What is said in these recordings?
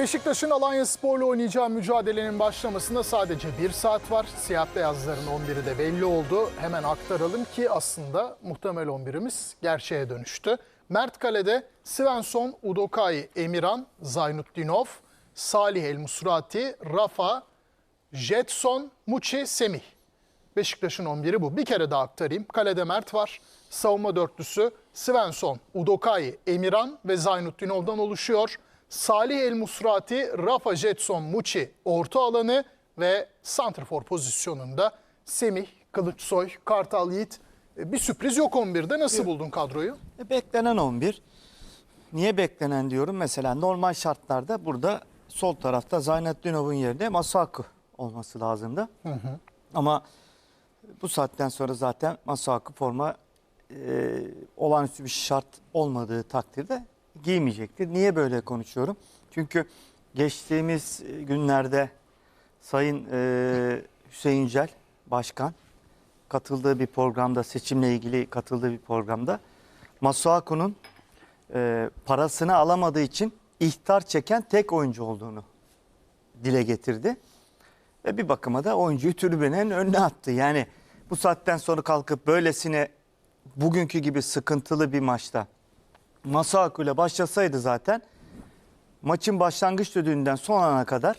Beşiktaş'ın Alanya Spor'la oynayacağı mücadelenin başlamasında sadece bir saat var. Siyah beyazların 11'i de belli oldu. Hemen aktaralım ki aslında muhtemel 11'imiz gerçeğe dönüştü. Mert Kale'de Svensson, Udokai, Emirhan, Zaynutdinov, Salih El Musrati, Rafa, Jetson, Muçi, Semih. Beşiktaş'ın 11'i bu. Bir kere daha aktarayım. Kalede Mert var. Savunma dörtlüsü Svensson, Udokai, Emirhan ve Zaynutdinov'dan oluşuyor. Salih El Musrati, Rafa Jetson, Muçi orta alanı ve santrfor pozisyonunda Semih, Kılıçsoy, Kartal Yiğit. E, Bir sürpriz yok 11'de. Nasıl buldun kadroyu? E, Beklenen 11. Niye beklenen diyorum? Mesela normal şartlarda burada sol tarafta Zaynetdinov'un yerine Masuaku olması lazımdı. Ama bu saatten sonra zaten Masuaku forma e, olağanüstü bir şart olmadığı takdirde giymeyecektir. Niye böyle konuşuyorum? Çünkü geçtiğimiz günlerde Sayın e, Hüseyin Yücel Başkan katıldığı bir programda, seçimle ilgili katıldığı bir programda Masuaku'nun e, parasını alamadığı için ihtar çeken tek oyuncu olduğunu dile getirdi. Ve bir bakıma da oyuncuyu tribünenin önüne attı. Yani bu saatten sonra kalkıp böylesine bugünkü gibi sıkıntılı bir maçta Masuaku ile başlasaydı zaten maçın başlangıç düdüğünden son ana kadar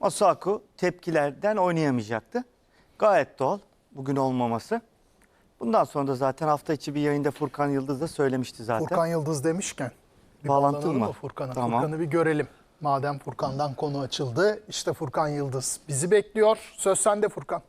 Masuaku tepkilerden oynayamayacaktı. Gayet doğal bugün olmaması. Bundan sonra da zaten hafta içi bir yayında Furkan Yıldız da söylemişti zaten. Furkan Yıldız demişken. Bir bağlanalım mı? mı Furkan'a? Tamam. Furkan'ı bir görelim. Madem Furkan'dan konu açıldı. işte Furkan Yıldız bizi bekliyor. Söz sende Furkan.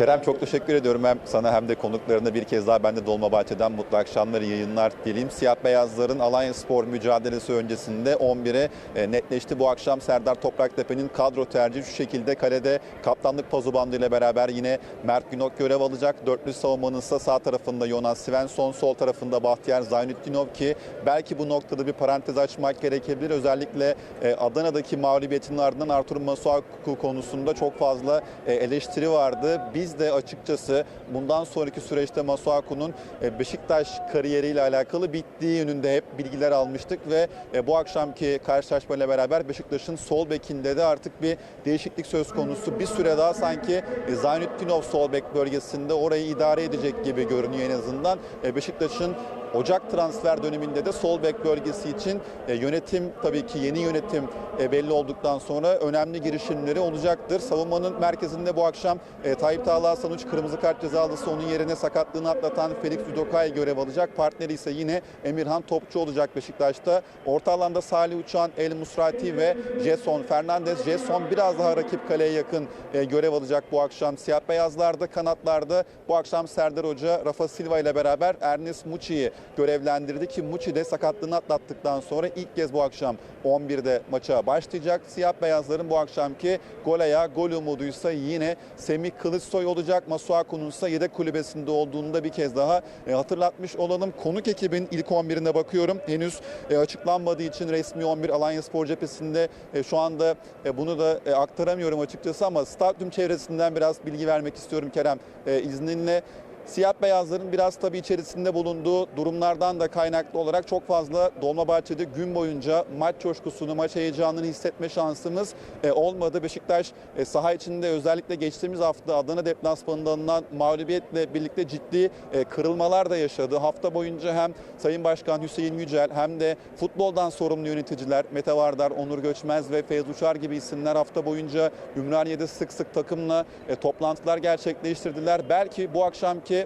Kerem çok teşekkür ediyorum hem sana hem de konuklarına bir kez daha ben de Dolmabahçe'den mutlu akşamlar, yayınlar dileyim. Siyah beyazların Alanya Spor mücadelesi öncesinde 11'e e, netleşti. Bu akşam Serdar Topraktepe'nin kadro tercihi şu şekilde kalede kaptanlık pazu bandı ile beraber yine Mert Günok görev alacak. Dörtlü savunmanın ise sağ tarafında Jonas Svensson, sol tarafında Bahtiyar Zaynutdinov ki belki bu noktada bir parantez açmak gerekebilir. Özellikle e, Adana'daki mağlubiyetinin ardından Artur Masuaku konusunda çok fazla e, eleştiri vardı. Biz de açıkçası bundan sonraki süreçte Masuaku'nun e, Beşiktaş kariyeriyle alakalı bittiği yönünde hep bilgiler almıştık ve e, bu akşamki karşılaşmayla beraber Beşiktaş'ın sol bekinde de artık bir değişiklik söz konusu. Bir süre daha sanki e, Zaynutdinov sol bek bölgesinde orayı idare edecek gibi görünüyor en azından. Beşiktaş'ın Ocak transfer döneminde de sol bek bölgesi için e, yönetim tabii ki yeni yönetim e, belli olduktan sonra önemli girişimleri olacaktır. Savunmanın merkezinde bu akşam e, Tayyip Talha Sanuç kırmızı kart cezalısı onun yerine sakatlığını atlatan Felix Udokai görev alacak. Partneri ise yine Emirhan Topçu olacak Beşiktaş'ta. Orta alanda Salih Uçan, El Musrati ve Jason Fernandez. Jason biraz daha rakip kaleye yakın görev alacak bu akşam. Siyah beyazlarda, kanatlarda bu akşam Serdar Hoca Rafa Silva ile beraber Ernest Muçi'yi görevlendirdi ki Muçi de sakatlığını atlattıktan sonra ilk kez bu akşam 11'de maça başlayacak. Siyah beyazların bu akşamki gol ayağı, gol umuduysa yine Semih Kılıçsoy olacak. Masuaku'nun ise yedek kulübesinde olduğunu da bir kez daha e, hatırlatmış olalım. Konuk ekibin ilk 11'ine bakıyorum. Henüz e, açıklanmadığı için resmi 11 Alanya Spor cephesinde e, şu anda bunu da aktaramıyorum açıkçası ama stadyum çevresinden biraz bilgi vermek istiyorum Kerem. İzninle Siyah beyazların biraz tabii içerisinde bulunduğu durumlardan da kaynaklı olarak çok fazla Dolmabahçe'de gün boyunca maç coşkusunu, maç heyecanını hissetme şansımız e, olmadı. Beşiktaş e, saha içinde özellikle geçtiğimiz hafta Adana deplasmanında alınan mağlubiyetle birlikte ciddi e, kırılmalar da yaşadı. Hafta boyunca hem Sayın Başkan Hüseyin Yücel hem de futboldan sorumlu yöneticiler Mete Vardar, Onur Göçmez ve Feyz Uçar gibi isimler hafta boyunca Ümraniye'de sık sık takımla toplantılar gerçekleştirdiler. Belki bu akşamki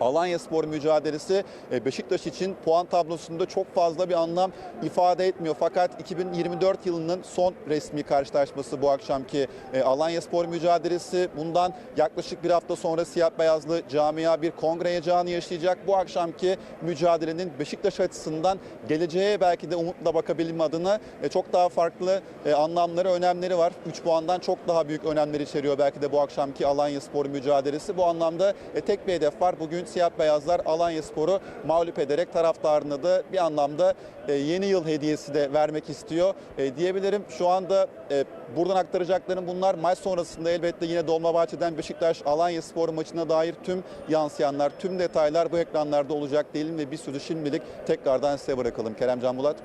Alanya Spor mücadelesi e, Beşiktaş için puan tablosunda çok fazla bir anlam ifade etmiyor. Fakat 2024 yılının son resmi karşılaşması bu akşamki e, Alanya Spor mücadelesi. Bundan yaklaşık bir hafta sonra siyah beyazlı camia bir kongre heyecanı yaşayacak. Bu akşamki mücadelenin Beşiktaş açısından geleceğe belki de umutla bakabilme adına e, çok daha farklı anlamları, önemleri var. 3 puandan çok daha büyük önemler içeriyor belki de bu akşamki Alanya Spor mücadelesi. Bu anlamda tek bir hedef var. Bugün Siyah beyazlar Alanya Spor'u mağlup ederek taraftarına da bir anlamda e, yeni yıl hediyesi de vermek istiyor E, diyebilirim. Şu anda e, buradan aktaracaklarım bunlar. Maç sonrasında elbette yine Dolmabahçe'den Beşiktaş Alanya Spor maçına dair tüm yansıyanlar, tüm detaylar bu ekranlarda olacak değilim ve bir sürü şimdilik tekrardan size bırakalım. Kerem Can Bulat.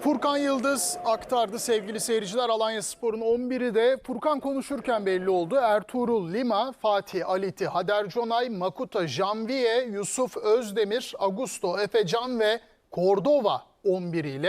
Furkan Yıldız aktardı sevgili seyirciler. Alanya Spor'un 11'i de Furkan konuşurken belli oldu. Ertuğrul Lima, Fatih Aliti, Hader Conay, Makuta Janvier, Yusuf Özdemir, Augusto Efecan ve Cordova 11 ile